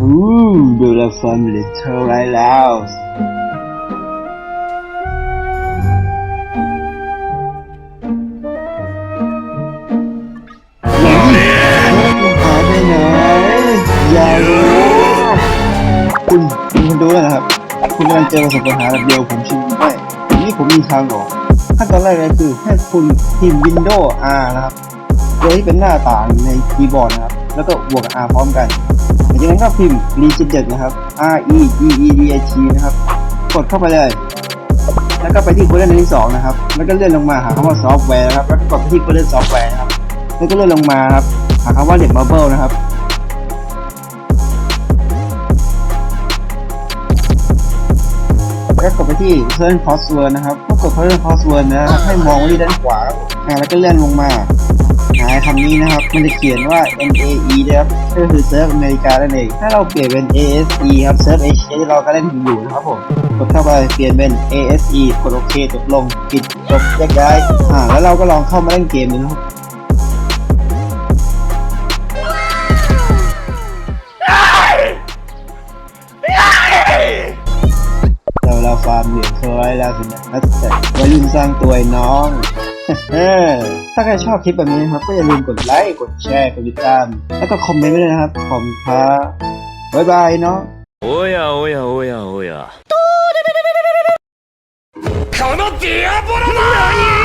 อู้ดูแลฟอร์มลิเทอร์ไรแล้วหาไปไหนอย่ารู้คุณคุณดูนะครับ คุณกำลังเจอประสบปัญหาแบบเดียวผมชิมไม่ทีนี้ผมมีทางออกขั้นตอนแรกเลยคือให้คุณพิมพ์ Windows R นะครับ โดยที่เป็นหน้าต่างในคีย์บอร์ดนะครับ แล้วก็บวกกับ R พร้อมกันหลังจากนั้นก็พิมพ์ reset นะครับ R E G E D I T นะครับ กดเข้าไปเลย แล้วก็ไปที่โฟลเดอร์ที่สองนะครับ แล้วก็เลื่อนลงมาหาคำว่าซอฟต์แวร์นะครับ แล้วก็กดไปที่โฟลเดอร์ซอฟต์แวร์นะครับ แล้วก็เลื่อนลงมาครับ หาคำว่าเด็กมาเบิลนะครับแล้วก็กดไปที่ current password นะครับเมื่อกด current password นะครับให้มองไว้ที่ด้านขวาครับอ่าแล้วก็เลื่อนลงมา หาคำนี้นะครับ มันจะเขียนว่า NAE นะครับก็คือเซิร์ฟอเมริกานั่นเอง ถ้าเราเปลี่ยนเป็น ASE ครับเซิร์ฟเอเชียที่เราก็เล่นอยู่นะครับผมกดเข้าไปเปลี่ยนเป็น ASE กดโอเคจบลงปิดจบแยกย้ายอ่าแล้วเราก็ลองเข้ามาเล่นเกมดูนะครับเราเราฟาร์มเหรียญโซไว้แล้วสินะแล้วแต่วัยรุ่นสร้างตัวไอ้น้อง ถ้าใครชอบคลิปแบบนี้นะครับ ก็อย่าลืมกดไลค์ กดแชร์ กดติดตาม แล้วก็คอมเมนต์ไว้เลยนะครับ ขอบคุณครับบ๊ายบายเนาะ โอ้ยอะโอ้ยอะโอ้ยอะโอ้ยอะこのディアボロだ